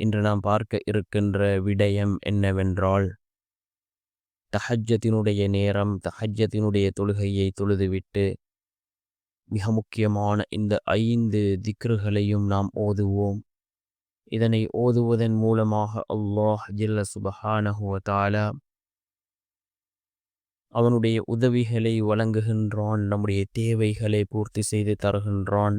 இன்று நாம் பார்க்க இருக்கின்ற விடயம் என்னவென்றால் தஹஜத்தினுடைய நேரம் தஹஜத்தினுடைய தொழுகையை தொழுதுவிட்டு மிக முக்கியமான இந்த ஐந்து திக்ருகளையும் நாம் ஓதுவோம். இதனை ஓதுவதன் மூலமாக அல்லாஹ் ஜில்ல சுபஹானஹுவதாலா அவனுடைய உதவிகளை வழங்குகின்றான் நம்முடைய தேவைகளை பூர்த்தி செய்து தருகின்றான்.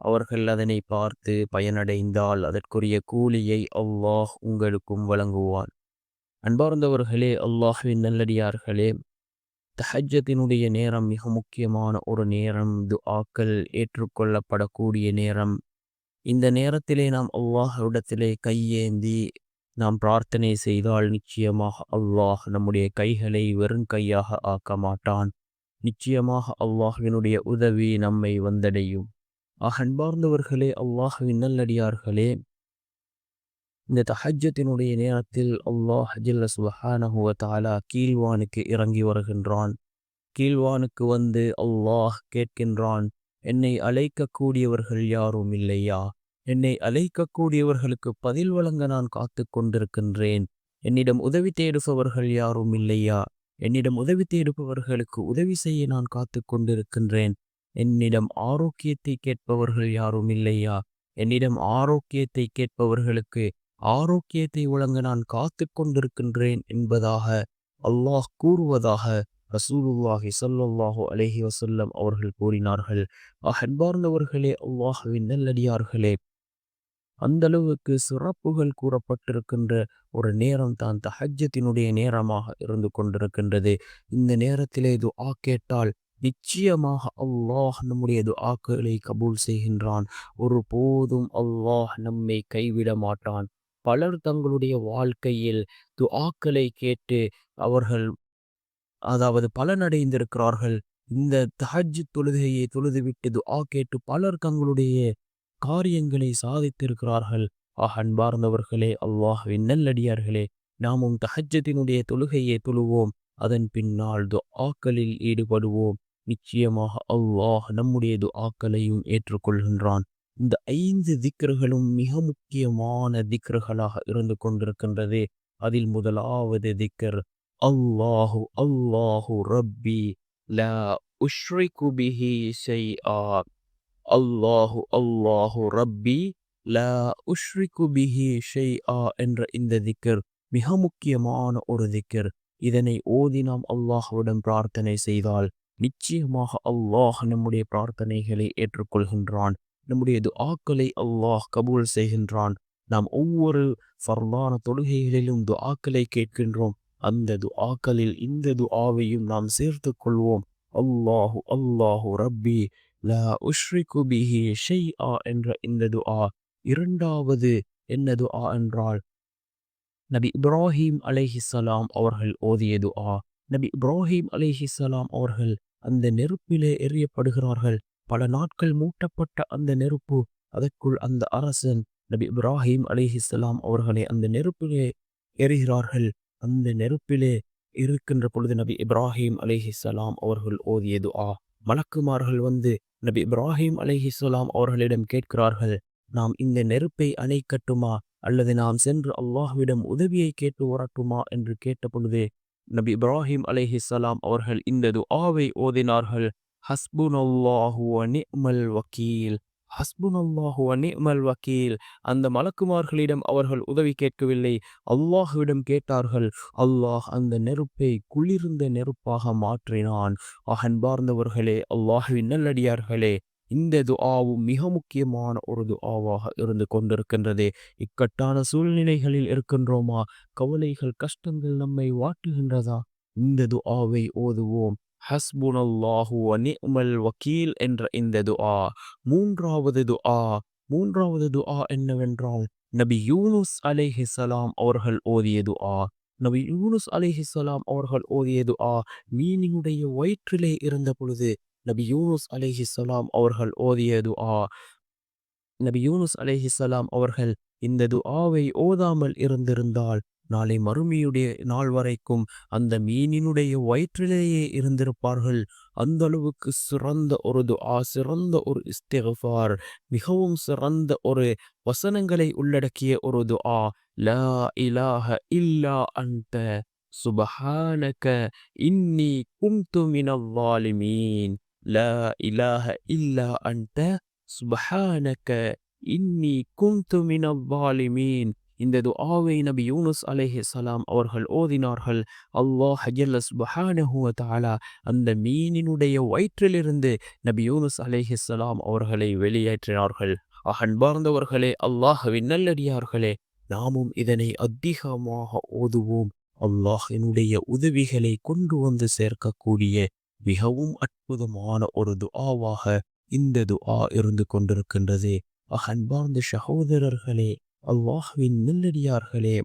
அவர்கள் அதனை பார்த்து பயனடைந்தால் அதற்குரிய கூலியை அல்லாஹ் உங்களுக்கும் வழங்குவான். அன்பார்ந்தவர்களே அல்லாஹுவின் நல்லடியார்களே தஹஜத்தினுடைய நேரம் மிக முக்கியமான ஒரு நேரம். துஆக்கள் ஏற்றுக்கொள்ளப்படக்கூடிய நேரம். இந்த நேரத்திலே நாம் அல்லாஹ்விடத்திலே கையேந்தி நாம் பிரார்த்தனை செய்தால் நிச்சயமாக அல்லாஹ் நம்முடைய கைகளை வெறும் கையாக ஆக்க மாட்டான் நிச்சயமாக அல்லாஹினுடைய உதவி நம்மை வந்தடையும். ஆக அன்பார்ந்தவர்களே அல்லாஹுவின் நல்லடியார்களே. இந்த தஹஜத்தினுடைய நேரத்தில் அல்லாஹ் ஜில்ல சுபஹானஹுவ தாலா கீழ்வானுக்கு இறங்கி வருகின்றான். கீழ்வானுக்கு வந்து அல்லாஹ் கேட்கின்றான் என்னை அழைக்கக்கூடியவர்கள் யாரும் இல்லையா? என்னை அழைக்கக்கூடியவர்களுக்கு பதில் வழங்க நான் காத்து கொண்டிருக்கின்றேன். என்னிடம் உதவி தேடுபவர்கள் யாரும் இல்லையா? என்னிடம் உதவி தேடுபவர்களுக்கு உதவி செய்ய நான் காத்து கொண்டிருக்கின்றேன். என்னிடம் ஆரோக்கியத்தை கேட்பவர்கள் யாரும் இல்லையா? என்னிடம் ஆரோக்கியத்தை கேட்பவர்களுக்கு ஆரோக்கியத்தை வழங்க நான் காத்து கொண்டிருக்கின்றேன் என்பதாக அல்லாஹ் கூறுவதாக ரசூலுல்லாஹி சல்லாஹூ அலஹி வசல்லம் அவர்கள் கூறினார்கள். அன்பார்ந்தவர்களே அல்லாஹுவின் நல்லடியார்களே அந்த அளவுக்கு சிறப்புகள் கூறப்பட்டிருக்கின்ற ஒரு நேரம் தான் தஹஜத்தினுடைய நேரமாக இருந்து கொண்டிருக்கின்றது. இந்த நேரத்திலே இது ஆ கேட்டால் நிச்சயமாக அல்லாஹ் நம்முடைய துஆக்களை கபூல் செய்கின்றான். ஒரு போதும் அல்லாஹ் நம்மை கைவிட மாட்டான். பலர் தங்களுடைய வாழ்க்கையில் துஆக்களை கேட்டு அவர்கள் அதாவது பலனடைந்திருக்கிறார்கள். இந்த தஹஜ் தொழுகையை தொழுதுவிட்டு துஆ கேட்டு பலர் தங்களுடைய காரியங்களை சாதித்திருக்கிறார்கள். ஆஹ் அன்பார்ந்தவர்களே அல்லாஹ் நல்லடியார்களே நாமும் தஹஜத்தினுடைய தொழுகையை தொழுவோம். அதன் பின்னால் துஆக்களில் ஈடுபடுவோம். நிச்சயமாக அல்லாஹ் நம்முடைய துஆக்களையும் ஏற்றுக்கொள்கின்றான். இந்த ஐந்து திக்ருகளும் மிக முக்கியமான திக்ருகளாக இருந்து கொண்டிருக்கின்றது. அதில் முதலாவது திக்கர் அல்லாஹு அல்லாஹு ரப்பி லா உஷ்ரிகு பிஹி ஷைஆ. அல்லாஹு அல்லாஹு ரப்பி லா உஷ்ரிகு பிஹி ஷைஆ. என்ற இந்த திக்கர் மிக முக்கியமான ஒரு திக்கர் இதனை ஓதி நாம் அல்லாஹுடன் பிரார்த்தனை செய்தால் நிச்சயமாக அல்லாஹ் நம்முடைய பிரார்த்தனைகளை ஏற்றுக்கொள்கின்றான். நம்முடைய துஆக்களை அல்லாஹ் கபூல் செய்கின்றான். நாம் ஒவ்வொரு ஃபர்லான தொழுகைகளிலும் துஆக்களை கேட்கின்றோம். அந்த துஆக்களில் இந்த துஆவையும் நாம் சேர்த்து கொள்வோம். அல்லாஹு அல்லாஹு ரப்பி லா உஷ்ரிகு பிஹி ஆ என்ற இந்த துஆ. இரண்டாவது என்ன துஆ என்றால் நபி இப்ராஹிம் அலைஹிஸ்ஸலாம் அவர்கள் ஓதிய துஆ. நபி இப்ராஹிம் அலைஹிஸ்ஸலாம் அவர்கள் அந்த நெருப்பிலே எறியப்படுகிறார்கள் பல நாட்கள் மூட்டப்பட்ட அந்த நெருப்பு அதற்குள் அந்த அரசன் நபி இப்ராஹிம் அலிஹிஸ்லாம் அவர்களை அந்த நெருப்பிலே எரிகிறார்கள் அந்த நெருப்பிலே இருக்கின்ற பொழுது நபி இப்ராஹிம் அலிஹிஸ்லாம் அவர்கள் ஓதியது ஆ மலக்குமார்கள் வந்து நபி இப்ராஹிம் அலிஹிஸ்லாம் அவர்களிடம் கேட்கிறார்கள் நாம் இந்த நெருப்பை அணைக்கட்டுமா? அல்லது நாம் சென்று அல்லாஹ்விடம் உதவியை கேட்டு வரட்டுமா? என்று கேட்ட பொழுது நபி இப்ராஹிம் அலைஹிஸ்ஸலாம் அவர்கள் இந்த துஆவை ஓதினார்கள் ஹஸ்புனல்லாஹு வ வக்கீல் ஹஸ்புனல்லாஹு வ வக்கீல். அந்த மலக்குமார்களிடம் அவர்கள் உதவி கேட்கவில்லை. அல்லாஹ்விடம் கேட்டார்கள் அல்லாஹ் அந்த நெருப்பை குளிர்ந்த நெருப்பாக மாற்றினான். அகன்பார்ந்தவர்களே அல்லாஹுவின் நல்லடியார்களே இந்த துஆவும் மிக முக்கியமான ஒரு துஆவாக இருந்து கொண்டிருக்கின்றது. இக்கட்டான சூழ்நிலைகளில் இருக்கின்றோமா? கவலைகள் கஷ்டங்கள் நம்மை வாட்டுகின்றதா? இந்த துஆவை ஓதுவோம். ஹஸ்புனல்லாஹு வ வக்கீல் என்ற இந்த துஆ. மூன்றாவது துஆ. மூன்றாவது துஆ என்னவென்றால் நபி யூனுஸ் அலைஹிஸ்ஸலாம் அவர்கள் ஓதிய துஆ. நபி யூனுஸ் அலைஹிஸ்ஸலாம் அவர்கள் ஓதியது ஆ மீனினுடைய வயிற்றிலே இருந்த பொழுது நபி யூனுஸ் அலைஹிஸ்ஸலாம் அவர்கள் ஓதிய துஆ. நபி யூனுஸ் அலைஹிஸ்ஸலாம் அவர்கள் இந்த துஆவை ஓதாமல் இருந்திருந்தால் நாளை மறுமையுடைய நாள் வரைக்கும் அந்த மீனினுடைய வயிற்றிலேயே இருந்திருப்பார்கள். அந்த அளவுக்கு சிறந்த ஒரு துஆ சிறந்த ஒரு இஸ்திஃபார் மிகவும் சிறந்த ஒரு வசனங்களை உள்ளடக்கிய ஒரு துஆ. லா இலாஹ இல்லா அந்த சுபஹானக இன்னி கும்து மினல் ஸாலிமீன் லா இலாஹ இல்லா அன்த சுபஹானக இன்னி குந்து மினவாலிமீன் இந்த துஆவை நபி யூனுஸ் அலைஹிஸ்ஸலாம் அவர்கள் ஓதினார்கள். அல்லாஹ் ஜல்ல சுப்ஹானஹு தாலா அந்த மீனினுடைய வயிற்றிலிருந்து நபி யூனுஸ் அலைஹிஸ்ஸலாம் அவர்களை வெளியேற்றினார்கள். அன்பார்ந்தவர்களே அல்லாஹவின் நல்லடியார்களே நாமும் இதனை அதிகமாக ஓதுவோம். அல்லாஹினுடைய உதவிகளை கொண்டு வந்து சேர்க்கக்கூடிய மிகவும் அற்புதமான ஒரு துஆவாக இந்த துஆ இருந்து கொண்டிருக்கின்றது. அன்பார்ந்த சகோதரர்களே அல்லாஹ்வின் நெல்லடியார்களே.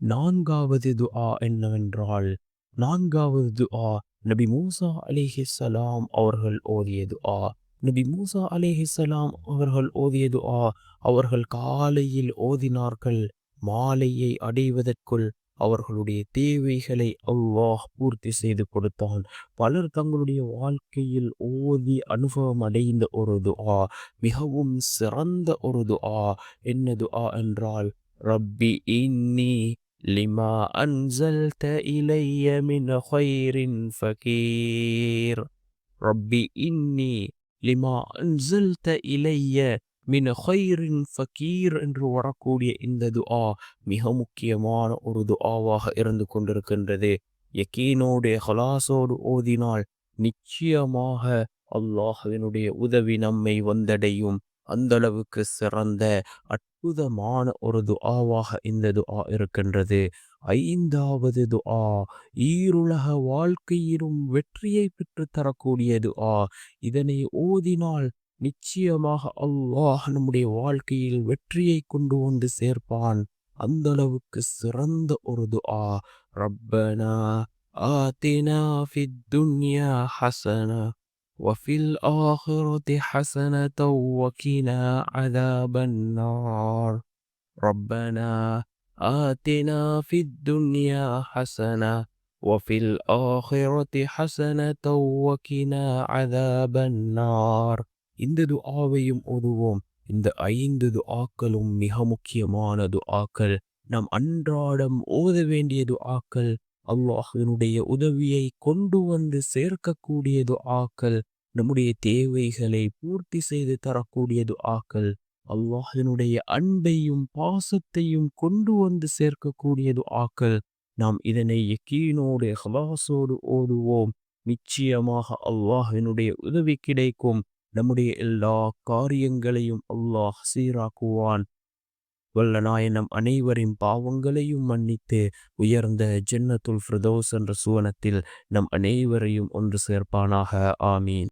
நான்காவது துஆ என்னவென்றால் நான்காவது துஆ நபி மூசா அலிஹிஸ்ஸலாம் அவர்கள் ஓதிய துஆ. நபி மூசா அலிஹிஸ்ஸலாம் அவர்கள் ஓதிய துஆ அவர்கள் காலையில் ஓதினார்கள் மாலையை அடைவதற்குள் அவர்களுடைய தேவைகளை அல்லாஹ் பூர்த்தி செய்து கொடுத்தான். பலர் தங்களுடைய வாழ்க்கையில் ஓதி அனுபவம் அடைந்த ஒரு துஆ மிகவும் சிறந்த ஒரு துஆ. என்ன துஆ என்றால் ரப்பி இன்னி லிமா அன்சல்த இலைய மின் ஹைரின் ஃபகீர். ரப்பி இன்னி லிமா அன்சல்த இலைய மின் ஹைரின் ஃபகீர் என்று வரக்கூடிய இந்த துஆ மிக முக்கியமான ஒரு துஆவாக இருந்து கொண்டிருக்கின்றது. யக்கீனோடு ஹலாசோடு ஓதினால் நிச்சயமாக அல்லாஹவினுடைய உதவி நம்மை வந்தடையும். அந்த அளவுக்கு சிறந்த அற்புதமான ஒரு துஆவாக இந்த துஆ இருக்கின்றது. ஐந்தாவது துஆ ஈருலக வாழ்க்கையிலும் வெற்றியை பெற்று தரக்கூடிய துஆ. இதனை ஓதினால் நிச்சயமாக அல்லாஹ் நம்முடைய வாழ்க்கையில் வெற்றியை கொண்டு வந்து சேர்ப்பான் அந்த அளவுக்கு சிறந்த ஒரு துஆ ரப்பனா ஆத்தினா ஃபித் துன்யா ஹசனா وفي الآخرة حسنة وقنا عذاب النار ربنا آتنا في الدنيا حسنة وفي الآخرة حسنة وقنا عذاب النار இந்த துஆவையும் ஓதுவோம். இந்த ஐந்து துஆக்களும் மிக முக்கியமான துஆக்கள். நாம் அன்றாடம் ஓத வேண்டிய துஆக்கள் அல்லாஹினுடைய உதவியை கொண்டு வந்து சேர்க்கக்கூடிய துஆக்கள் நம்முடைய தேவைகளை பூர்த்தி செய்து தரக்கூடிய துஆக்கள் அல்லாஹினுடைய அன்பையும் பாசத்தையும் கொண்டு வந்து சேர்க்கக்கூடிய துஆக்கள். நாம் இதனை யக்கீனோடு ஹலாசோடு ஓதுவோம். நிச்சயமாக அல்லாஹினுடைய உதவி கிடைக்கும். நம்முடைய எல்லா காரியங்களையும் அல்லாஹ் சீராக்குவான். வல்ல நாயனம் அனைவரின் பாவங்களையும் மன்னித்து உயர்ந்த ஜென்னத்துல் ஃபிரதோஸ் என்ற சுவனத்தில் நம் அனைவரையும் ஒன்று சேர்ப்பானாக. ஆமீன்.